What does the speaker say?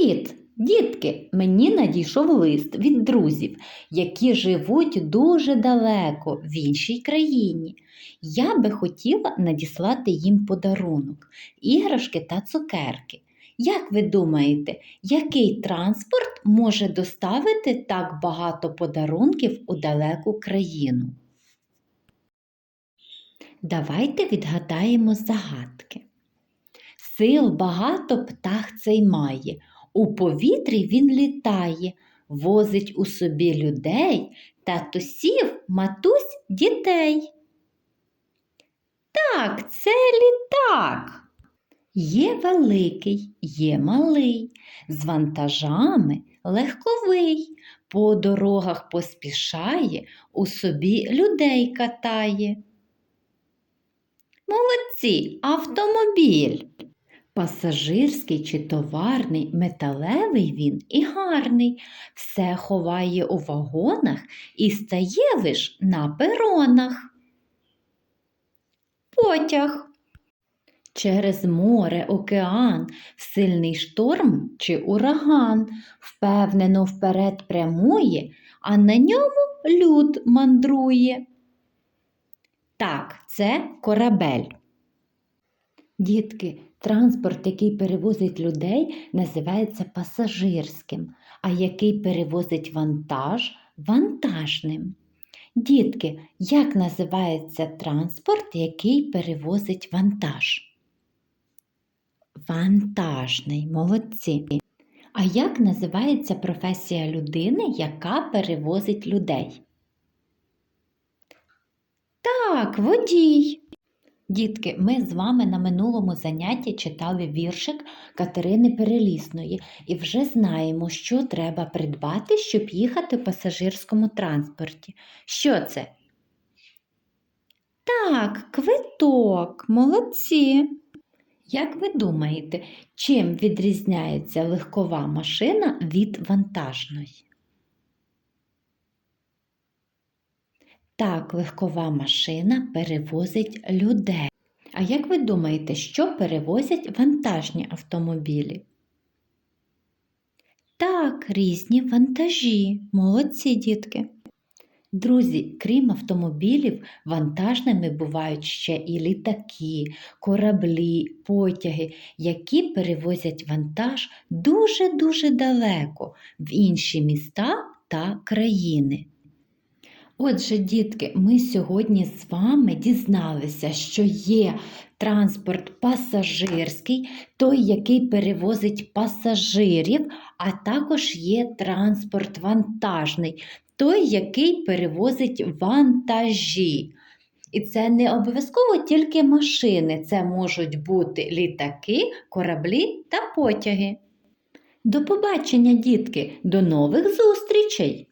Привіт, дітки! Мені надійшов лист від друзів, які живуть дуже далеко в іншій країні. Я би хотіла надіслати їм подарунок, іграшки та цукерки. Як ви думаєте, який транспорт може доставити так багато подарунків у далеку країну? Давайте відгадаємо загадки. Сил багато птах цей має, у повітрі він літає, возить у собі людей, татусів, матусь, дітей. Так, це літак. Є великий, є малий, з вантажами легковий, по дорогах поспішає, у собі людей катає. Молодці, автомобіль. Пасажирський чи товарний, металевий він і гарний, все ховає у вагонах і стає лиш на перонах. Потяг. Через море, океан, сильний шторм чи ураган впевнено вперед прямує, а на ньому люд мандрує. Так, це корабель. Дітки, транспорт, який перевозить людей, називається пасажирським, а який перевозить вантаж вантажним. Дітки, як називається транспорт, який перевозить вантаж? Вантажний, молодці. А як називається професія людини, яка перевозить людей? Так, водій. Дітки, ми з вами на минулому занятті читали віршик Катерини Перелісної і вже знаємо, що треба придбати, щоб їхати в пасажирському транспорті. Що це? Так, квиток, молодці. Як ви думаєте, чим відрізняється легкова машина від вантажної? Так, легкова машина перевозить людей. А як ви думаєте, що перевозять вантажні автомобілі? Так, різні вантажі. Молодці дітки. Друзі, крім автомобілів, вантажними бувають ще і літаки, кораблі, потяги, які перевозять вантаж дуже-дуже далеко в інші міста та країни. Отже, дітки, ми сьогодні з вами дізналися, що є транспорт пасажирський, той, який перевозить пасажирів, а також є транспорт вантажний, той, який перевозить вантажі. І це не обов'язково тільки машини, це можуть бути літаки, кораблі та потяги. До побачення, дітки, до нових зустрічей!